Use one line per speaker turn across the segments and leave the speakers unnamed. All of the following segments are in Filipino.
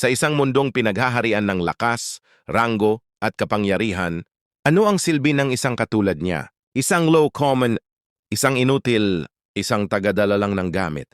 Sa isang mundong pinaghaharian ng lakas, ranggo, at kapangyarihan, ano ang silbi ng isang katulad niya? Isang low common, isang inutil, isang tagadala lang ng gamit.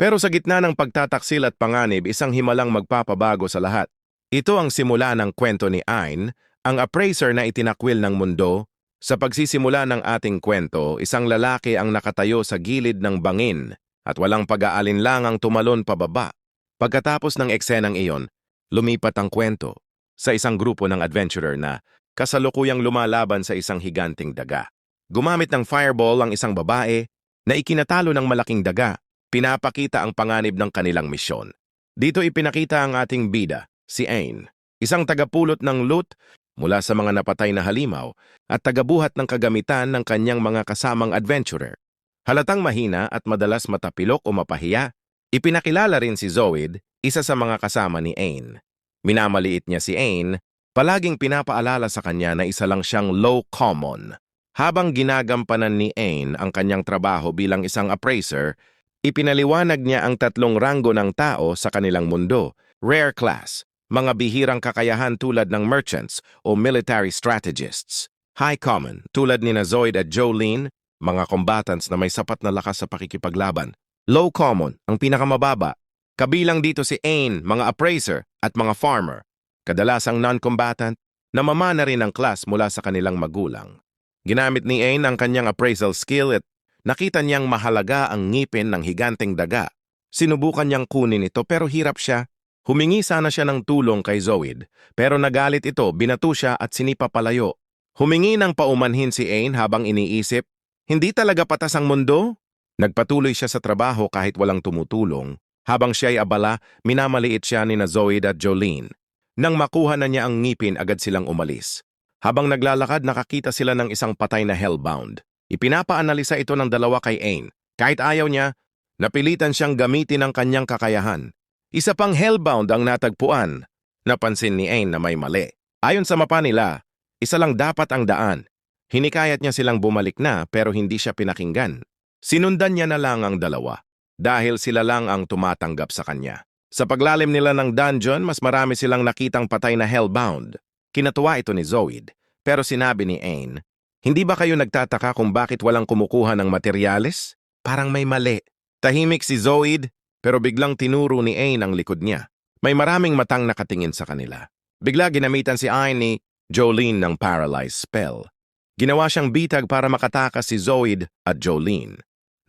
Pero sa gitna ng pagtataksil at panganib, isang himalang magpapabago sa lahat. Ito ang simula ng kwento ni Ayn, ang appraiser na itinakwil ng mundo. Sa pagsisimula ng ating kwento, isang lalaki ang nakatayo sa gilid ng bangin at walang pag-aalinlangang tumalon pababa. Pagkatapos ng eksenang iyon, lumipat ang kwento sa isang grupo ng adventurer na kasalukuyang lumalaban sa isang higanting daga. Gumamit ng fireball ang isang babae na ikinatalo ng malaking daga, pinapakita ang panganib ng kanilang misyon. Dito ipinakita ang ating bida, si Ain, isang tagapulot ng loot mula sa mga napatay na halimaw at tagabuhat ng kagamitan ng kanyang mga kasamang adventurer. Halatang mahina at madalas matapilok o mapahiya, ipinakilala rin si Zoid, isa sa mga kasama ni Ain. Minamaliit niya si Ain, palaging pinapaalala sa kanya na isa lang siyang low common. Habang ginagampanan ni Ain ang kanyang trabaho bilang isang appraiser, ipinaliwanag niya ang tatlong ranggo ng tao sa kanilang mundo, rare class, mga bihirang kakayahan tulad ng merchants o military strategists, high common tulad ni Zoid at Jolene, mga combatants na may sapat na lakas sa pakikipaglaban, low common ang pinakamababa, kabilang dito si Ain, mga appraiser at mga farmer, kadalasang non-combatant, na mamana rin ang class mula sa kanilang magulang. Ginamit ni Ain ang kanyang appraisal skill at nakita niyang mahalaga ang ngipin ng higanteng daga. Sinubukan niyang kunin ito pero hirap siya. Humingi sana siya ng tulong kay Zoid, pero nagalit ito, binato siya at sinipa palayo. Humingi ng paumanhin si Ain habang iniisip, hindi talaga patas ang mundo? Nagpatuloy siya sa trabaho kahit walang tumutulong. Habang siya'y abala, minamaliit siya ni na Zoid at Jolene. Nang makuha na niya ang ngipin, agad silang umalis. Habang naglalakad, nakakita sila ng isang patay na hellbound. Ipinapaanalisa ito ng dalawa kay Ain. Kahit ayaw niya, napilitan siyang gamitin ang kanyang kakayahan. Isa pang hellbound ang natagpuan. Napansin ni Ain na may mali. Ayon sa mapa nila, isa lang dapat ang daan. Hinikayat niya silang bumalik na pero hindi siya pinakinggan. Sinundan niya na lang ang dalawa dahil sila lang ang tumatanggap sa kanya. Sa paglalim nila ng dungeon, mas marami silang nakitang patay na hellbound. Kinatuwa ito ni Zoid, pero sinabi ni Ain, Hindi ba kayo nagtataka kung bakit walang kumukuha ng materyales? Parang may mali. Tahimik si Zoid, pero biglang tinuro ni Ain ang likod niya. May maraming matang nakatingin sa kanila. Bigla ginamitan si Ain ni Jolene ng paralyzed spell. Ginawa siyang bitag para makatakas si Zoid at Jolene.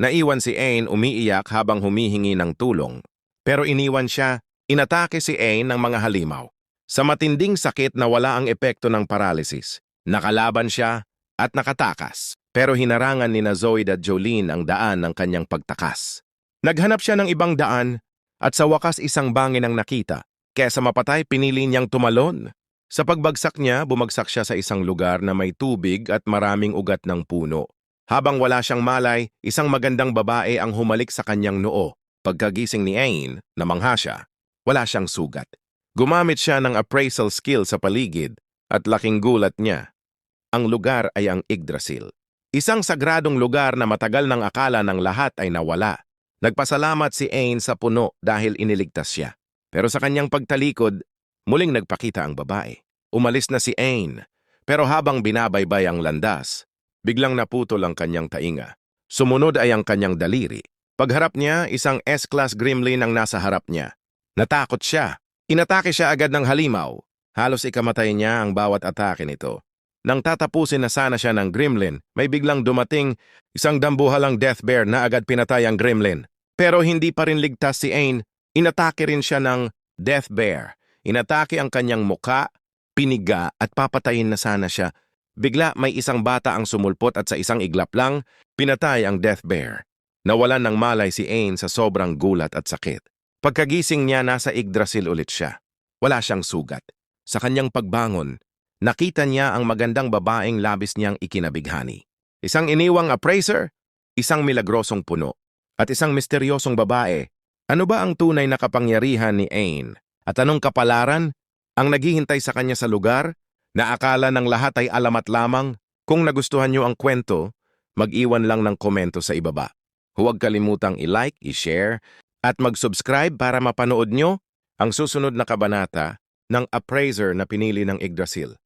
Naiwan si Ain umiiyak habang humihingi ng tulong. Pero iniwan siya, inatake si Ain ng mga halimaw. Sa matinding sakit na wala ang epekto ng paralysis, nakalaban siya at nakatakas. Pero hinarangan ni na Zoid at Jolene ang daan ng kanyang pagtakas. Naghanap siya ng ibang daan at sa wakas isang bangin ang nakita. Kesa mapatay, pinili niyang tumalon. Sa pagbagsak niya, bumagsak siya sa isang lugar na may tubig at maraming ugat ng puno. Habang wala siyang malay, isang magandang babae ang humalik sa kanyang noo. Pagkagising ni Ain, namangha siya. Wala siyang sugat. Gumamit siya ng appraisal skill sa paligid at laking gulat niya. Ang lugar ay ang Yggdrasil. Isang sagradong lugar na matagal ng akala ng lahat ay nawala. Nagpasalamat si Ain sa puno dahil iniligtas siya. Pero sa kanyang pagtalikod, muling nagpakita ang babae. Umalis na si Ain, pero habang binabaybay ang landas, biglang naputol ang kanyang tainga. Sumunod ay ang kanyang daliri. Pagharap niya, isang S-class gremlin ang nasa harap niya. Natakot siya Inatake siya agad ng halimaw. Halos ikamatay niya ang bawat atake nito. Nang tatapusin na sana siya ng gremlin, may biglang dumating isang dambuhalang death bear na agad pinatay ang gremlin. Pero hindi pa rin ligtas si Ain. Inatake rin siya ng death bear. Inatake ang kanyang muka, piniga at papatayin na sana siya. Bigla may isang bata ang sumulpot at sa isang iglap lang, pinatay ang death bear. Nawalan ng malay si Ain sa sobrang gulat at sakit. Pagkagising niya, nasa Yggdrasil ulit siya. Wala siyang sugat. Sa kanyang pagbangon, nakita niya ang magandang babaeng labis niyang ikinabighani. Isang iniwang appraiser, isang milagrosong puno, at isang misteryosong babae. Ano ba ang tunay na kapangyarihan ni Ain? At anong kapalaran ang naghihintay sa kanya sa lugar na akala ng lahat ay alamat lamang? Kung nagustuhan niyo ang kwento, mag-iwan lang ng komento sa ibaba. Huwag kalimutang i-like, i-share, at mag-subscribe para mapanood nyo Ang susunod na kabanata ng appraiser na pinili ng Yggdrasil.